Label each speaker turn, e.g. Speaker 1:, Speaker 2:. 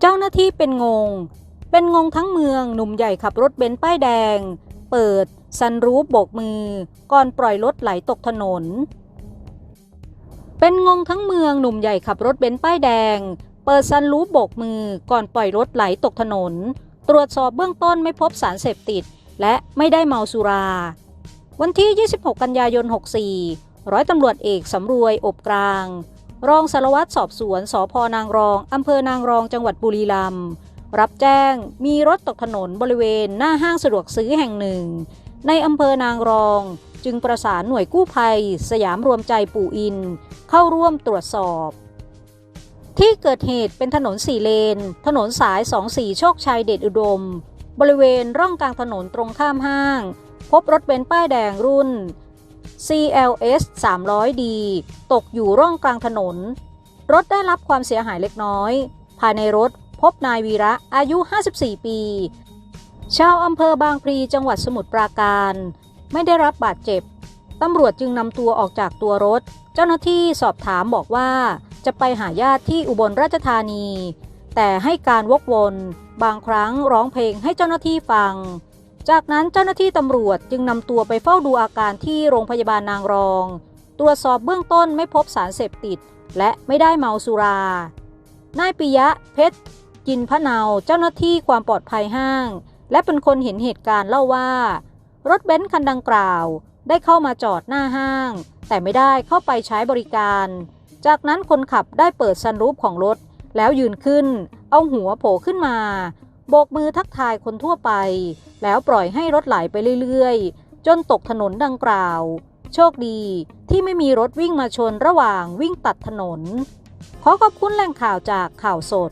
Speaker 1: เจ้าหน้าที่เป็นงง เป็นงงทั้งเมืองหนุ่มใหญ่ขับรถเบนซ์ป้ายแดง เปิดซันรูฟโบกมือ ก่อนปล่อยรถไหลตกถนน เป็นงงทั้งเมืองหนุ่มใหญ่ขับรถเบนซ์ป้ายแดง เปิดซันรูฟโบกมือ ก่อนปล่อยรถไหลตกถนน ตรวจสอบเบื้องต้นไม่พบสารเสพติด และไม่ได้เมาสุรา วันที่ 26 กันยายน 64 ร้อยตำรวจเอกสำรวยอบกลาง รองสารวัตรสอบสวนสพนางรองอำเภอนางรองจังหวัดบุรีรัมย์รับแจ้งมีรถตกถนนบริเวณหน้าห้างสะดวกซื้อแห่งหนึ่ง ในอำเภอนางรอง จึงประสานหน่วยกู้ภัย สยามรวมใจปู่อิน เข้าร่วมตรวจสอบ ที่เกิดเหตุเป็นถนนสี่เลน ถนนสาย24โชคชัยเดชอุดม บริเวณร่องกลางถนนตรงข้ามห้าง พบรถเบนซ์ป้ายแดงรุ่น CLS 300D ตกอยู่ร่องกลางถนน รถได้รับความเสียหายเล็กน้อย ภายในรถพบนายวีระอายุ 54 ปี ชาวอำเภอบางพลีจังหวัดสมุทรปราการ ไม่ได้รับบาดเจ็บ ตำรวจจึงนำตัวออกจากตัวรถ เจ้าหน้าที่สอบถามบอกว่าจะไปหาญาติที่อุบลราชธานี แต่ให้การวกวน บางครั้งร้องเพลงให้เจ้าหน้าที่ฟัง จากนั้นเจ้าหน้าที่ตำรวจจึงนำตัวไปเฝ้าดูอาการที่โรงพยาบาลนางรอง ตรวจสอบเบื้องต้นไม่พบสารเสพติด และไม่ได้เมาสุรา นายปิยะเพชรกินพะเนาเจ้าหน้าที่ความปลอดภัยห้าง และเป็นคนเห็นเหตุการณ์เล่าว่า รถเบนซ์คันดังกล่าว ได้เข้ามาจอดหน้าห้าง แต่ไม่ได้เข้าไปใช้บริการ จากนั้นคนขับได้เปิดซันรูฟของรถ แล้วยืนขึ้น เอาหัวโผล่ขึ้นมา โบกมือทักทายคนทั่วไป แล้วปล่อยให้รถไหลไปเรื่อยๆ จนตกถนนดังกล่าว โชคดีที่ไม่มีรถวิ่งมาชนระหว่างวิ่งตัดถนน ขอขอบคุณแหล่งข่าวจากข่าวสด